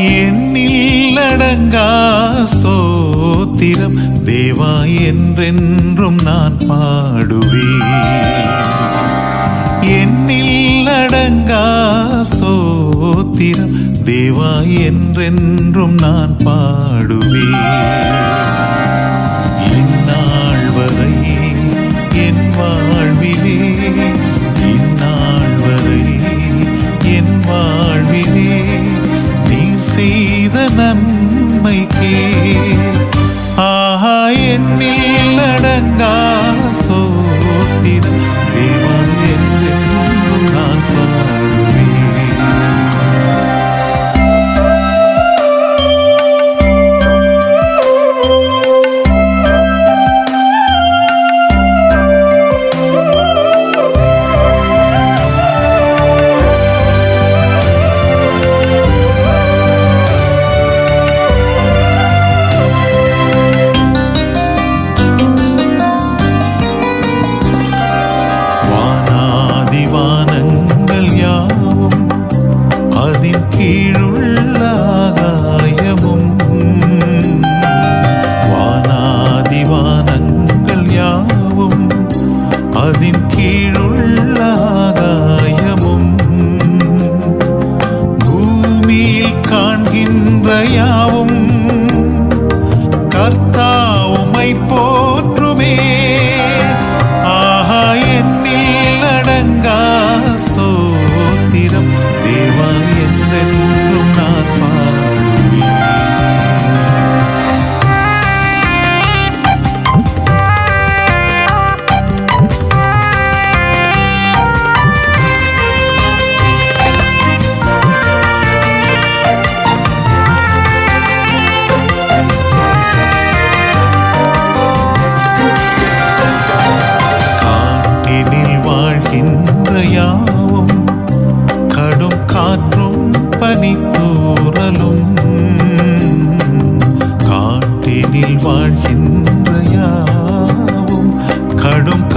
என்னில் அடங்கா ஸ்தோத்திரம். தேவா என்றென்றும் நான் பாடுவேன். என்னில் அடங்கா ஸ்தோத்திரம். தேவா என்றென்றும் நான் பாடுவேன். night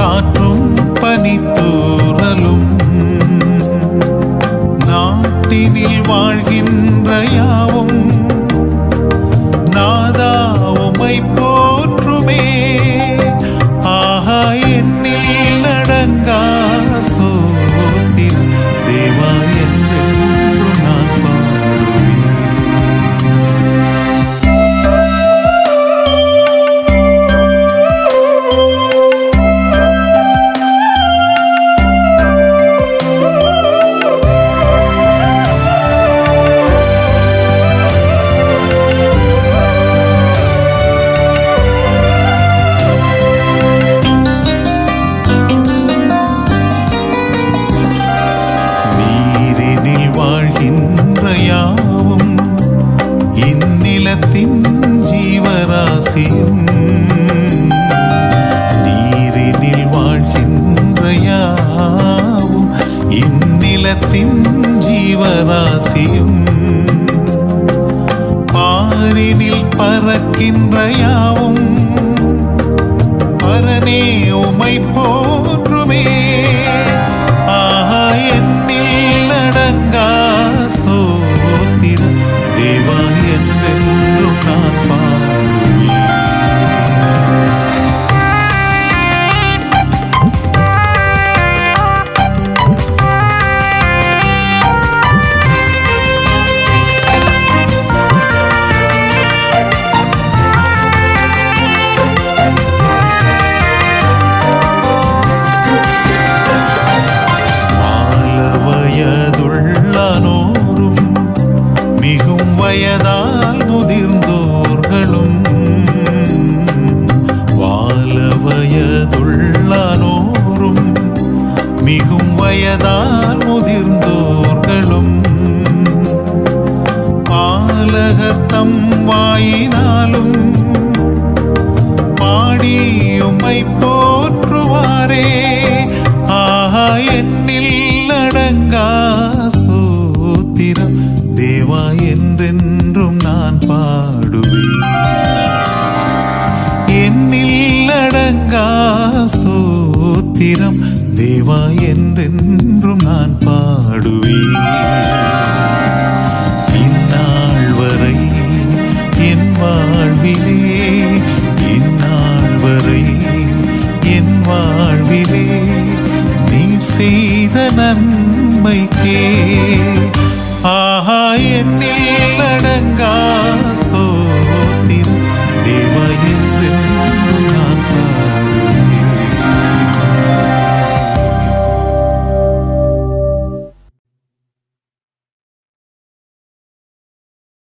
காற்றும் பனித்தூரலும் நாட்டினில் வாழ்கின்ற யாவும் நாதா உமைப்போ ராசியும் பாரினில் பறக்கின்ற யாவும் பரனே உமை போன் people